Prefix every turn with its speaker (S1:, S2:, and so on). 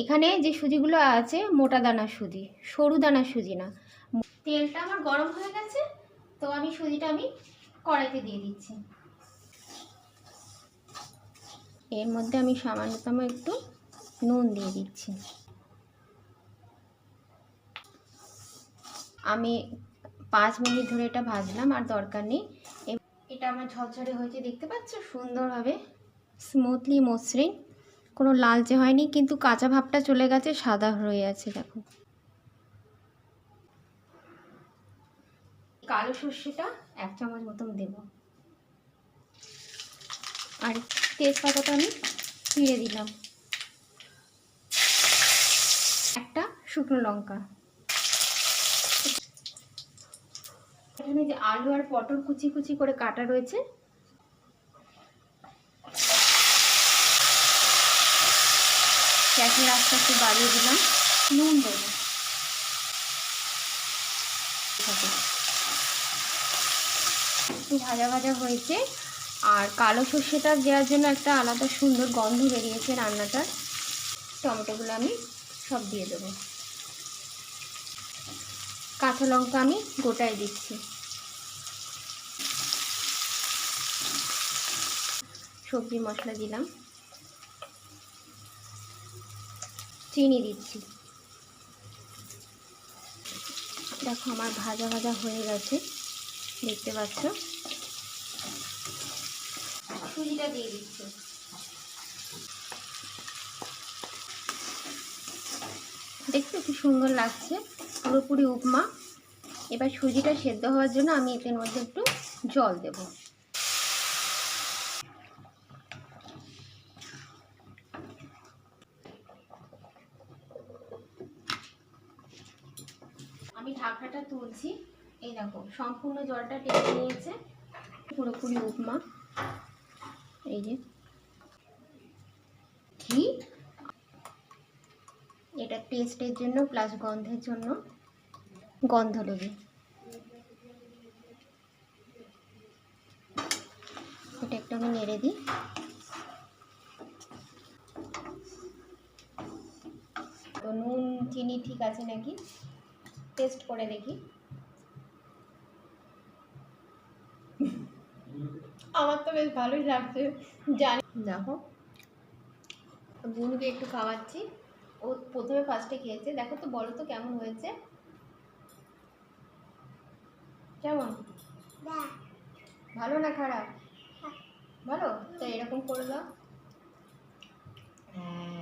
S1: এখানে যে সুজিগুলো আছে, মোটা দানার সুজি, সরু দানার সুজি না। তেলটা আমার গরম হয়ে গেছে, তো আমি সুজিটা আমি কড়াইতে দিয়ে দিচ্ছি। এর মধ্যে আমি সামান্যতম একটু নুন দিয়ে দিচ্ছি। আমি পাঁচ মিনিট ধরে এটা ভাজলাম, আর দরকার নেই। এটা আমার ঝরঝরে হয়েছে, দেখতে পাচ্ছ? সুন্দরভাবে স্মুথলি মসৃণ। কোনো লালচে হয়নি, কিন্তু কাঁচা ভাবটা চলে গেছে, সাদা হয়ে আছে, দেখো। কালো সর্ষেটা এক চামচ মতন দেব। আর তেজপাতাটা আমি ছিঁড়ে দিলাম। একটা শুকনো লঙ্কা। এখানে যে আলু আর পটল কুচি কুচি করে কাটা রয়েছে গ্যাসের আস্তে আস্তে বাড়িয়ে দিলাম। নুন দেবো। একটু ভাজা ভাজা হয়েছে। আর কালো সর্ষেটা দেওয়ার জন্য একটা আলাদা সুন্দর গন্ধ বেরিয়েছে রান্নাটার টমেটোগুলো আমি সব দিয়ে দেবো। কাঁচা লঙ্কা আমি গোটায় দিচ্ছি। সবজি মশলা দিলাম। চিনি দিচ্ছি। দেখো আমার ভাজা ভাজা হয়ে গেছে, দেখতে পাচ্ছ? সুজিটা দিয়ে দিচ্ছি। দেখতে কি সুন্দর লাগছে, পুরোপুরি উপমা। এবার সুজিটা সেদ্ধ হওয়ার জন্য আমি এর মধ্যে একটু জল দেব। আমি ঢাকাটা তুলছি। এই দেখো, সম্পূর্ণ জলটা টেনে নিয়েছে। পুরোপুরি উপমা। এই যে। ঘি। এটা টেস্টের জন্য প্লাস গন্ধের জন্য গন্ধ দেবে এটা একটু আমি নেড়ে দিই। তো নুন, চিনি ঠিক আছে নাকি? টেস্ট করে দেখি। আমার তো বেশ ভালোই লাগছে জানি। দেখো বুনুকে একটু খাওয়াচ্ছি। ও প্রথমে ফার্স্টে খেয়েছে। দেখো তো বলো তো কেমন হয়েছে? কেমন? ভালো না খারাপ? ভালো তো এরকম করে দাও। হ্যাঁ।